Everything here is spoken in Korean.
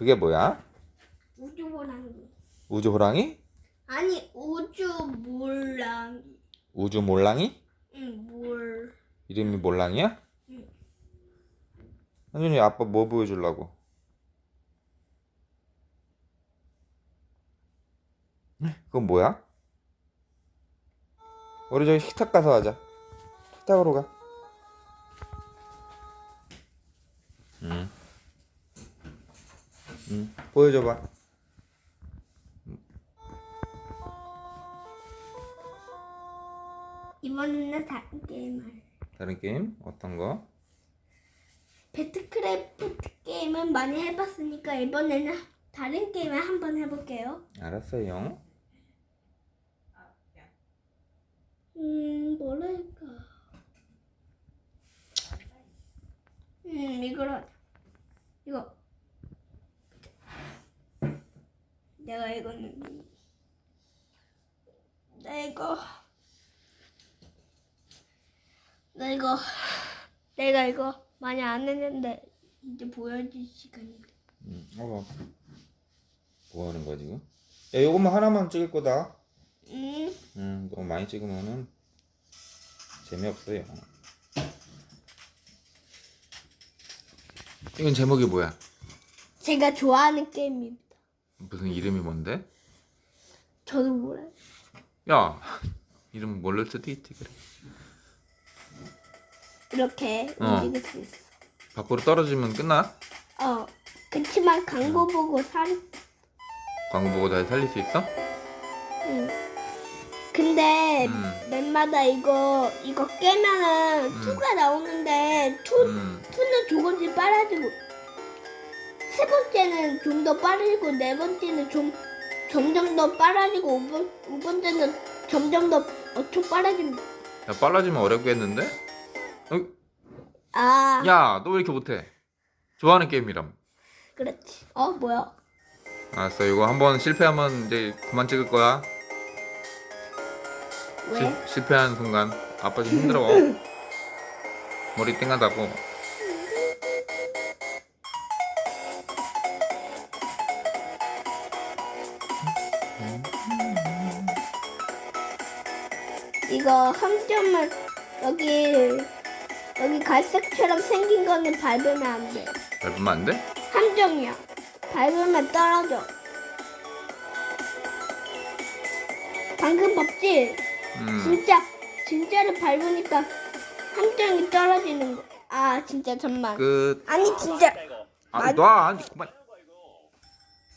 그게 뭐야? 우주 호랑이. 우주 호랑이? 아니 우주 몰랑이. 우주 몰랑이? 응 몰. 이름이 몰랑이야? 응. 현준이 아빠 뭐 보여주려고? 그건 뭐야? 우리 저기 식탁 가서 하자. 식탁으로 가. 응. 응. 보여줘봐. 이번에는 다른 게임을. 다른 게임 어떤 거? 배트크래프트 게임은 많이 해봤으니까 이번에는 다른 게임을 한번 해볼게요. 알았어요. 음 뭐랄까. 음 하자. 이거. 내가 이거는 나 이거 나 이거 내가 이거 많이 안 했는데 이제 보여줄 시간인데. 응. 어. 뭐 하는 거야 지금? 야, 요것만 하나만 찍을 거다. 음 음, 너무 많이 찍으면은 재미없어요. 이건 제목이 뭐야? 제가 좋아하는 게임입니다. 무슨 이름이 뭔데? 저도 몰라요. 야, 이름 모를 수도 있지 그래. 이렇게 어. 움직일 수 있어. 밖으로 떨어지면 끝나? 어. 그치만 광고 보고 산. 광고 보고 다시 살릴 수 있어? 응. 근데 음. 맵마다 이거 이거 깨면은 음. 투가 나오는데 투 음, 투는 조금씩 빨라지고 세 번째는 좀 더 빠르고 네 번째는 좀 점점 더 빨라지고 오 번, 오 번째는 점점 더 어초 빨라집니다. 야 빨라지면 어렵겠는데? 어? 아, 야, 너 왜 이렇게 못해? 좋아하는 게임이람. 그렇지. 어, 뭐야? 알았어, 이거 한번 실패하면 이제 그만 찍을 거야. 왜? 실, 실패하는 순간 아빠 좀 힘들어. 머리 띵하다고. 이거 함정을 여기 여기 갈색처럼 생긴 거는 밟으면 안 돼. 밟으면 안 돼? 함정이야. 밟으면 떨어져. 방금 봤지? 음. 진짜 진짜를 밟으니까 함정이 떨어지는 거. 아 진짜 잠만. 끝. 아니 진짜 아, 놔. 아니, 그만.